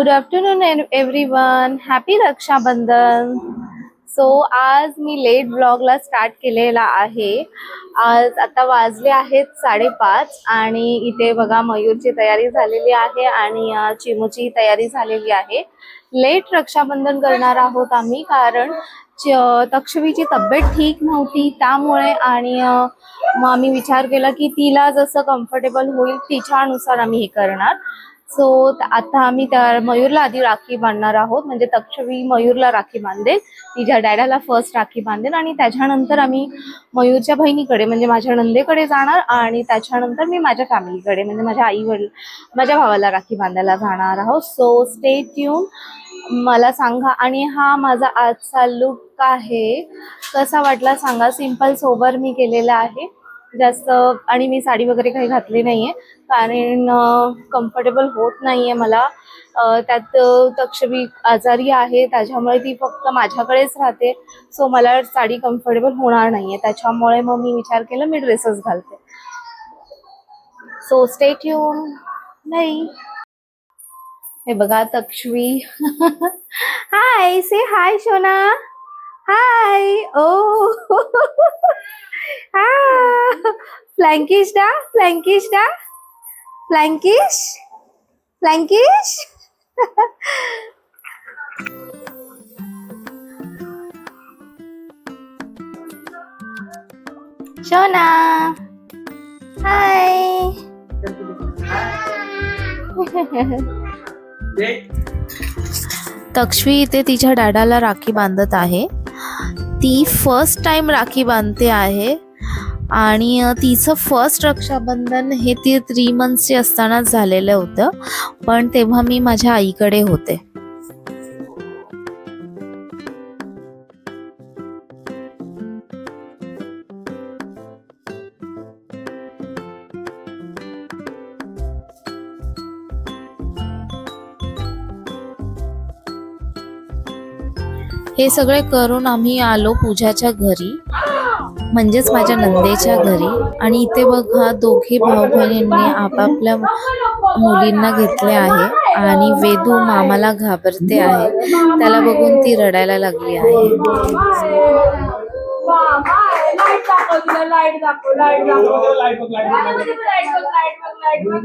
Good afternoon everyone happy Rakshabandhan so आज मी late ब्लॉगला start केलेला आहे. आज आता वाजले आहेत साडेपाच आणि इथे बघा मयूरची तयारी झालेली आहे आणि चिमूची तयारी झालेली आहे. लेट रक्षाबंधन करणार आहोत आम्ही कारण तक्षवीची तब्येत ठीक नव्हती. त्यामुळे आणि मग आम्ही विचार केला की तिला जसं कम्फर्टेबल होईल तिच्यानुसार आम्ही हे करणार. सो आता आम्ही त्या मयूरला आधी राखी बांधणार आहोत. म्हणजे तक्षवी मयूरला राखी बांधेल. तिच्या डॅडाला फर्स्ट राखी बांधेल आणि त्याच्यानंतर आम्ही मयूरच्या बहिणीकडे म्हणजे माझ्या नंदेकडे जाणार आणि त्याच्यानंतर मी माझ्या फॅमिलीकडे म्हणजे माझ्या आई वडील माझ्या भावाला राखी बांधायला जाणार आहोत. सो स्टे ट्यून मला सांगा आणि हा माझा आजचा लुक आहे. कसा वाटला सांगा? सिंपल सोबर मी केलेला आहे. जास्त आणि मी साडी वगैरे काही घातली नाहीये. कारण कम्फर्टेबल होत नाहीये मला. त्यात तक्षवी आजारी आहे. त्याच्यामुळे ती फक्त माझ्याकडेच राहते. सो मला साडी कम्फर्टेबल होणार नाहीये. त्याच्यामुळे मग मी विचार केला मी ड्रेसेस घालते. सो स्टेट ट्यून नाही हे बघा तक्षवी. हाय से हाय शोना हाय ओ फ्लँकिश डा फ्लँकिश डा. फ्लँकिश? फ्लँकिश? शोना. हाय तक्ष्वी इथे तिच्या डॅडाला राखी बांधत आहे. ती फर्स्ट टाइम राखी बांधते आहे. आणि तिचं फर्स्ट रक्षाबंधन हे ती थ्री मंथ्सचे असतानाच झालेलं होतं. पण तेव्हा मी माझ्या आईकडे होते. हे सगळे करून आम्ही आलो पूजाच्या घरी म्हणजेच माझ्या नंदेच्या घरी. आणि इथे बघा दोघे भाऊ बहिणींनी आपापल्या मुलींना घेतले आहे आणि वेदू मामाला घाबरते आहे. त्याला बघून ती रडायला लागली आहे. लाइट दाखव लाइट दाखव लाइट दाखव. लाइट बघ लाइट बघ लाइट बघ लाइट बघ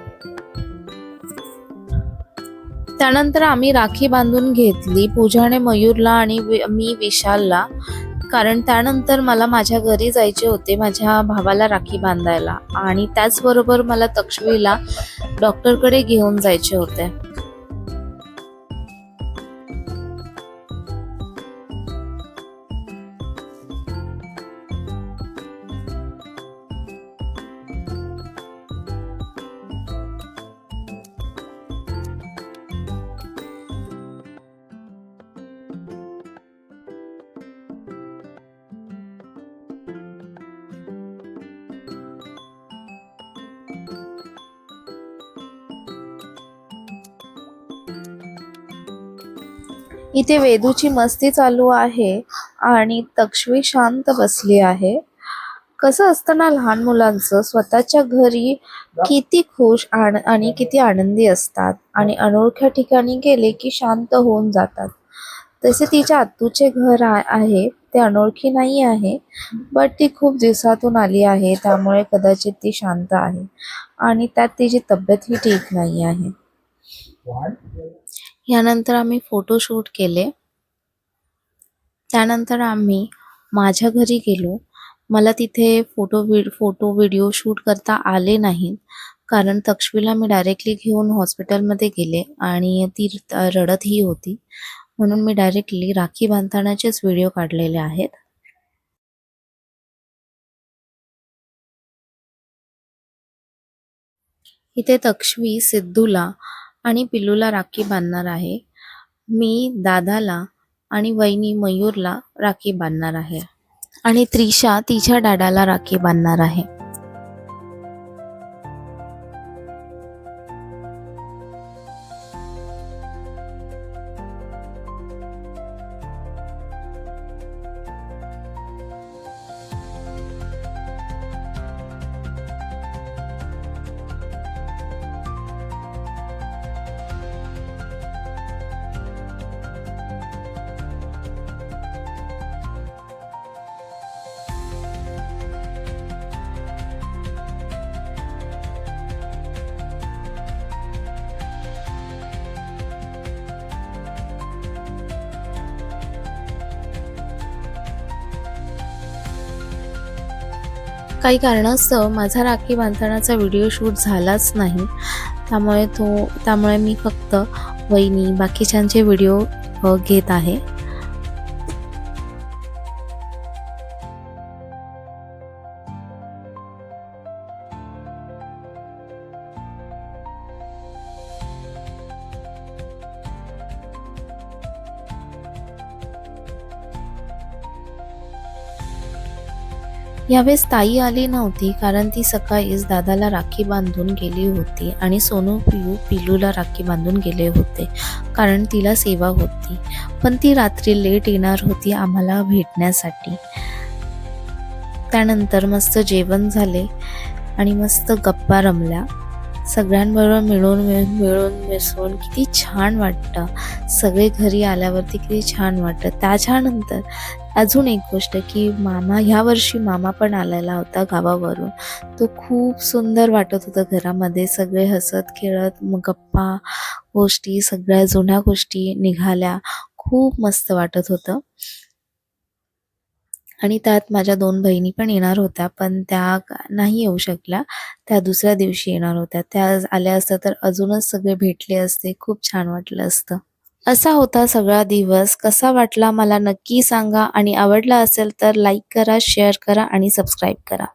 त्यानंतर आम्ही राखी बांधून घेतली पूजाने मयूरला आणि वि- मी विशालला. कारण त्यानंतर मला माझ्या घरी जायचे होते माझ्या भावाला राखी बांधायला. आणि त्याचबरोबर मला तक्षवीला डॉक्टरकडे घेऊन जायचे होते. इथे वेदूची मस्ती चालू आहे आणि तक्षवी शांत बसली आहे. कसं असतं ना लहान मुलांचं? स्वतःच्या घरी किती खुश आण आणि किती आनंदी असतात. आणि अनोळख्या ठिकाणी गेले की शांत होऊन जातात. तसे तिच्या आत्तूचे घर आहे. ते अनोळखी नाही आहे बट ती खूप दिवसातून आली आहे. त्यामुळे कदाचित ती शांत आहे. आणि त्यात तिची तब्येतही ठीक नाही आहे. यानंतर आम्ही फोटोशूट केले. त्यानंतर आम्ही माझ्या घरी गेलो. मला तिथे फोटो व्हिड फोटो व्हिडिओ शूट करता आले नाहीत. कारण तक्षवीला मी डायरेक्टली घेऊन हॉस्पिटलमध्ये गेले आणि ती रडतही होती. म्हणून मी डायरेक्टली राखी बांधतानाचेच व्हिडिओ काढलेले आहेत. इथे तक्षवी सिद्धूला आणि पिल्लूला राखी बांधणार आहे. मी दादाला आणि वहिनी मयूरला राखी बांधणार आहे. आणि त्रिशा तिच्या डाडाला राखी बांधणार आहे. काही कारणास्तव माझा राखी बांधतानाचा व्हिडिओ शूट झालाच नाही. त्यामुळे तो त्यामुळे मी फक्त वहिनी बाकीच्यांचे व्हिडिओ घेत आहे. यावेळेस ताई आली नव्हती कारण ती सकाळीच दादाला राखी बांधून गेली होती आणि सोनू पियू पिलूला राखी बांधून गेले होते कारण तिला सेवा होती. पण ती रात्री लेट येणार होती आम्हाला भेटण्यासाठी. त्यानंतर मस्त जेवण झाले आणि मस्त गप्पा रमल्या. सगळ्यांबरोबर मिळून मिळून मिळून मिसळून किती छान वाटतं. सगळे घरी आल्यावरती किती छान वाटतं. त्याच्यानंतर अजून एक गोष्ट की मामा ह्या वर्षी मामा पण आलेला होता गावावरून. तो खूप सुंदर वाटत होता घरामध्ये. सगळे हसत खेळत गप्पा गोष्टी सगळ्या जुन्या गोष्टी निघाल्या. खूप मस्त वाटत होतं. आणि त्यात माझ्या दोन बहिणी पण येणार होत्या पण त्या नाही येऊ शकल्या. त्या दुसऱ्या दिवशी येणार होत्या. त्या आल्या असत्या तर अजूनच सगळे भेटले असते. खूप छान वाटलं असतं. असा होता सगळा दिवस. कसा वाटला मला नक्की सांगा आणि आवडला असेल तर लाईक करा शेअर करा आणि सबस्क्राईब करा.